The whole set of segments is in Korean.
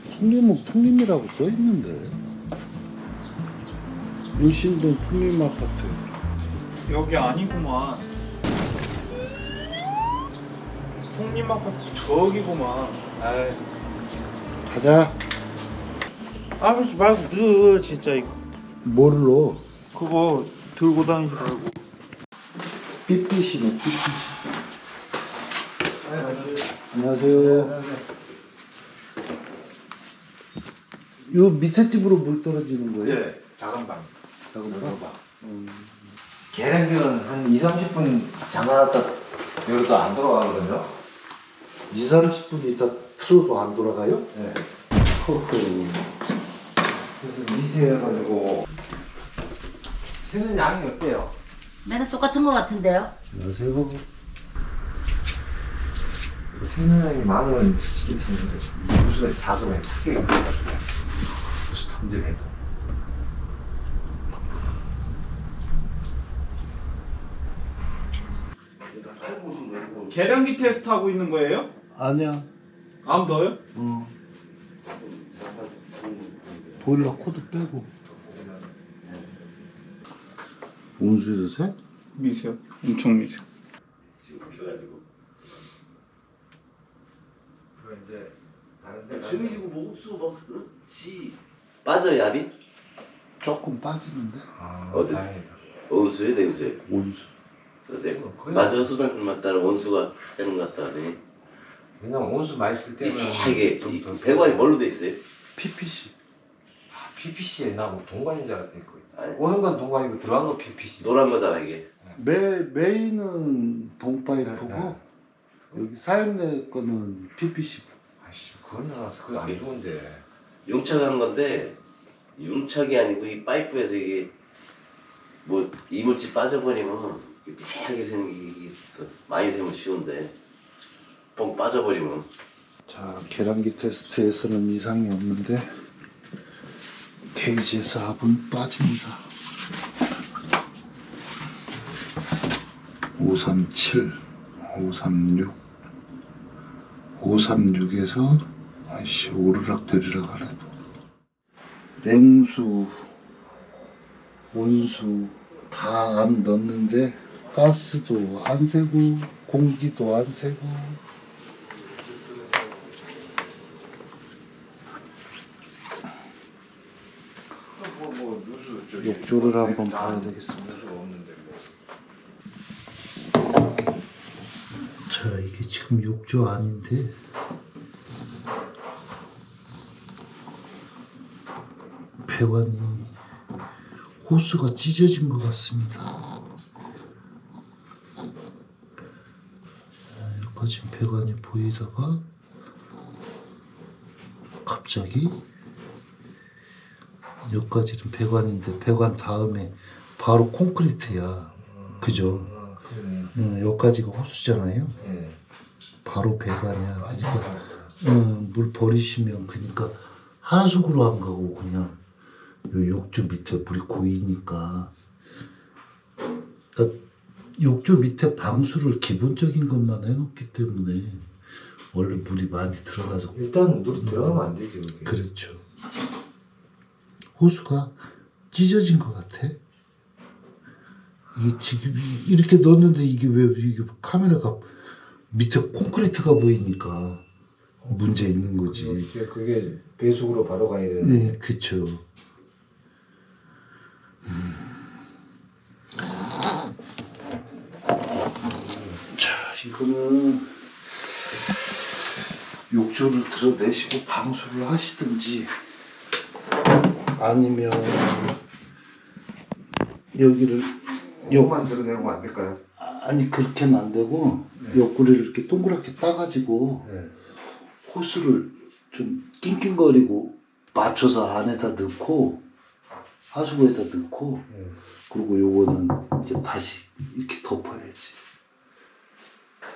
풍림은 풍림이라고 써 있는데. 일신동 풍림 아파트. 여기 아니구만. 풍림 아파트 저기구만. 아이, 가자. 아버지 말고 너 진짜 이거 뭘로? 그거 들고 다니지 말고. 삐삐시네 삐삐시. 안녕하세요. 요 밑에 집으로 물 떨어지는 거예요? 예, 작은 방. 작은 방? 계량기는 한 2, 30분 잠가놨다 열어도 안 돌아가거든요. 2, 30분 있다 틀어도 안 돌아가요? 예. 허허. 그래서 미세해가지고 새는 양이 어때요? 맨날 똑같은 것 같은데요? 안녕하세요. 새는 양이 많으면 시기 생기는데 무수가 작으면 찾기가 힘들어가지고 무수 탐질해도 계량기 테스트 하고 있는 거예요? 아니야. 안 더요? 어. 보일러 코드 빼고. 온수에도 새? 미세요. 엄청 미세. 그거 이제 다른 데 재미지고 목수 막 그렇지 빠져 야비? 조금 빠지는데? 아, 어디? 다행이다. 원수에 냉수에 온수. 근데 거의- 맞아 수상품 맞다는 원수가 되는 것 같다네 왜냐면 온수 많이 쓸 때는 이상하게 좀이더 배관이 뭘로 돼 있어요? PPC. 아, PPC에 나뭐 동관인 줄 알았더니 그 아니. 오는 건 동관이고 들어간 건 PPC. 노란 거잖아 이게 메, 메인은 동파이프고 네, 여기 사용내 거는 PPC. 아씨 그걸 나와서 그거 안 좋은데. 융착한 건데 융착이 아니고 이 파이프에서 이게 뭐 이물질 빠져버리면 미세하게 생기기 또 많이 되면 쉬운데 뻥 빠져버리면 자, 계량기 테스트에서는 이상이 없는데 케이지에서 합은 빠집니다. 537, 536, 536에서 아이씨 오르락 내리락 하네. 냉수, 온수 다 안 넣었는데 가스도 안 새고 공기도 안 새고 욕조를 한번 다 봐야 되겠습니다. 자, 이게 지금 욕조 아닌데 배관이 호스가 찢어진 것 같습니다. 자, 여기까지 배관이 보이다가 갑자기 여기까지는 배관인데 배관 다음에 바로 콘크리트야. 그죠? 아, 그러네. 어, 여기까지가 호수잖아요. 예. 바로 배관이야. 그러니까 어, 물 버리시면 그러니까 하수구로 안 가고 그냥 요 욕조 밑에 물이 고이니까 그러니까 욕조 밑에 방수를 기본적인 것만 해놓기 때문에 원래 물이 많이 들어가서 일단 물이 들어가면 안 되지 그게. 그렇죠. 호수가 찢어진 것 같아. 이게 지금 이- 이렇게 넣었는데 이게 왜 이게 카메라가 밑에 콘크리트가 보이니까 문제 있는 거지. 그게, 그게 배수구로 바로 가야 되는. 네, 그쵸. 자, 이거는 욕조를 들어내시고 방수를 하시든지 아니면 여기를 요만 드러내고 안 될까요? 아니 그렇게는 안 되고 옆구리를 이렇게 동그랗게 따가지고 네. 호스를 좀 낑낑거리고 맞춰서 안에다 넣고 하수구에다 넣고 네. 그리고 요거는 이제 다시 이렇게 덮어야지.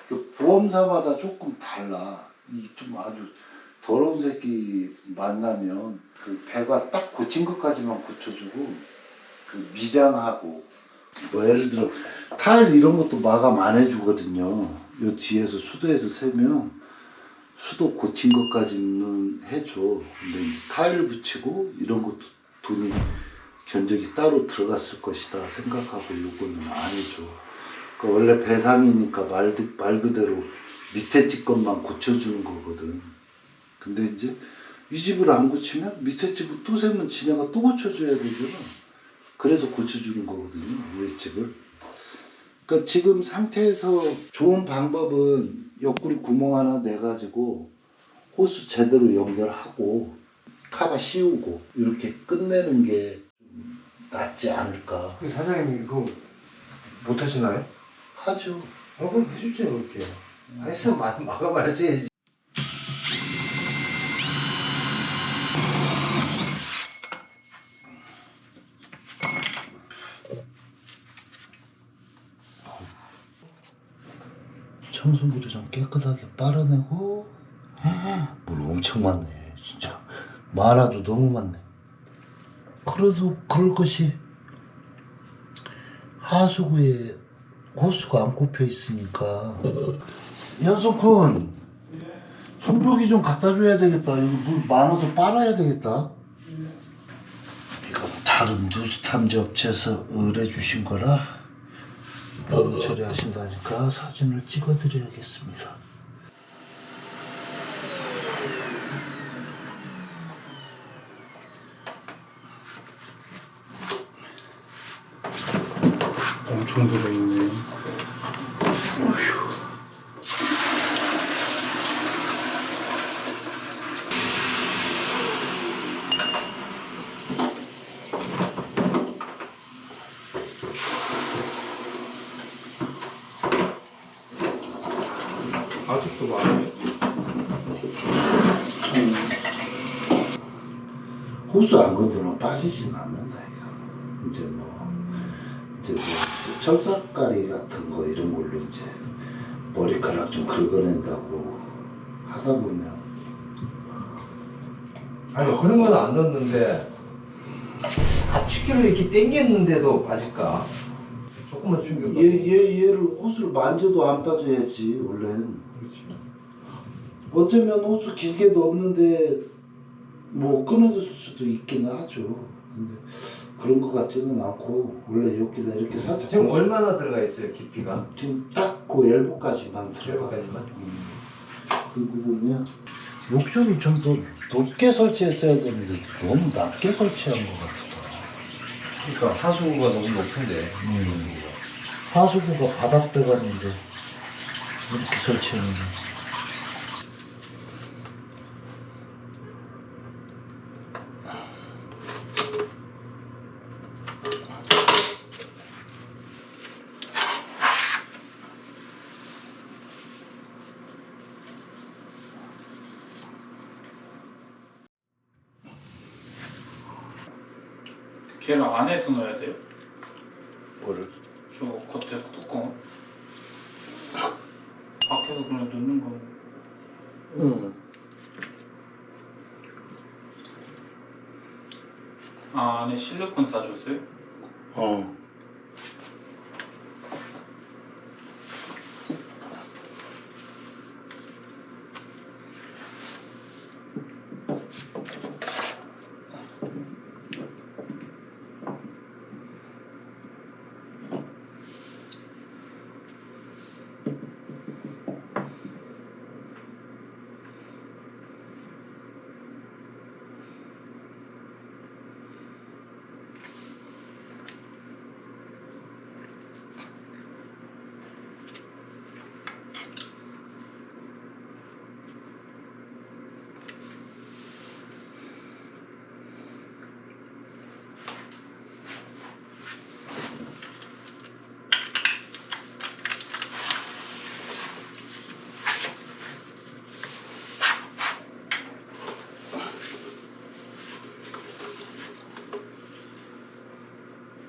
그 보험사마다 조금 달라. 이 좀 아주 더러운 새끼 만나면 그 배가 딱 고친 것까지만 고쳐주고 그 미장하고 뭐 예를 들어 타일 이런 것도 마감 안 해주거든요. 요 뒤에서 수도에서 세면 수도 고친 것까지는 해줘. 근데 이제 타일 붙이고 이런 것도 돈이 견적이 따로 들어갔을 것이다 생각하고 요거는 안 해줘. 그러니까 원래 배상이니까 말, 그- 말 그대로 밑에 집 것만 고쳐주는 거거든. 근데 이제 이 집을 안 고치면 밑에 집을 또 세면 지네가 또 고쳐줘야 되잖아. 그래서 고쳐주는 거거든요, 위에 집을. 그러니까 지금 상태에서 좋은 방법은 옆구리 구멍 하나 내가지고 호수 제대로 연결하고 카바 씌우고 이렇게 끝내는 게좀 낫지 않을까 그 사장님이 그거 못 하시나요? 하죠. 어, 그럼 해주세요, 그렇게. 해서 막, 막아 말했어야지. 청소기를 좀 깨끗하게 빨아내고 물 엄청 많네 진짜 많아도 너무 많네 그래도 그럴 것이 하수구에 호수가 안 꼽혀 있으니까. 연속훈 손목이 좀 갖다 줘야 되겠다. 여기 물 많아서 빨아야 되겠다. 이건 다른 누수 탐지 업체에서 의뢰 주신 거라 너무 처리하신다니까 사진을 찍어 드려야겠습니다. 들어있네. 아직도 많아요. 호수 안 건드리면 빠지진 않는다 이거. 이제 뭐 이제 뭐 철사가리 같은 거 이런 걸로 이제 머리카락 좀 긁어낸다고 하다 보면 아니, 그런 건 안 넣었는데, 압축기를 이렇게 당겼는데도 빠질까? 조금만 충격. 얘, 얘 얘를 호수를 만져도 안 빠져야지 원래는. 그렇지. 어쩌면 호수 길게 넣었는데 뭐 끊어졌을 수도 있기는 하죠. 근데 그런 것 같지는 않고 원래 여기다 이렇게 살짝 지금 얼마나 들어가 있어요, 깊이가? 지금 딱 그 엘보까지만 들어가. 여기까지만? 그 부분이야. 욕조를 좀더 높게 설치했어야 되는데 너무 낮게 설치한 것 같다. 그러니까 하수구가 너무 높은데. 하수구가 바닥 배관인데 이렇게 설치했는데. 걔를 안에서 넣어야 돼요? 뭐를? 저 겉에 뚜껑. 밖에서 그냥 넣는 거. 응. 아 안에 실리콘 싸줬어요? 어.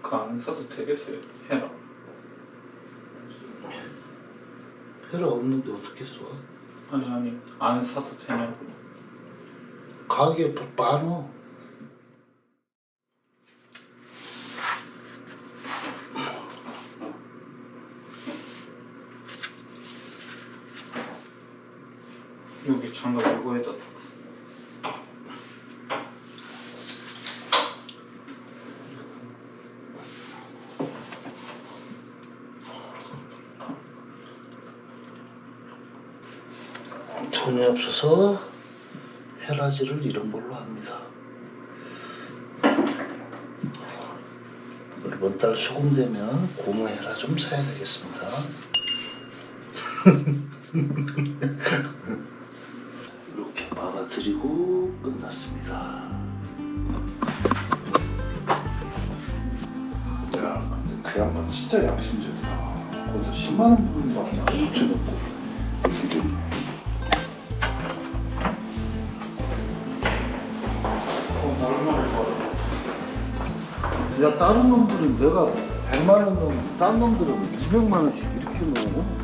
그 안 사도 되겠어요? 해라. 헤라 없는데 어떻게 써? 아니 아니 안 사도 되냐고. 가게 많어. 여기 장갑 이거에다 없어서 헤라지를 이런 걸로 합니다. 이번 달 소금 되면 고무 헤라 좀 사야 되겠습니다. 이렇게 막아드리고 끝났습니다. 야, 근데 그 양반 진짜 양심적이다. 거기다 10만 원 부분밖에 안 붙여놓고 야 다른 놈들은 내가 100만 원 넣으면 딴 놈들은 200만 원씩 이렇게 넣어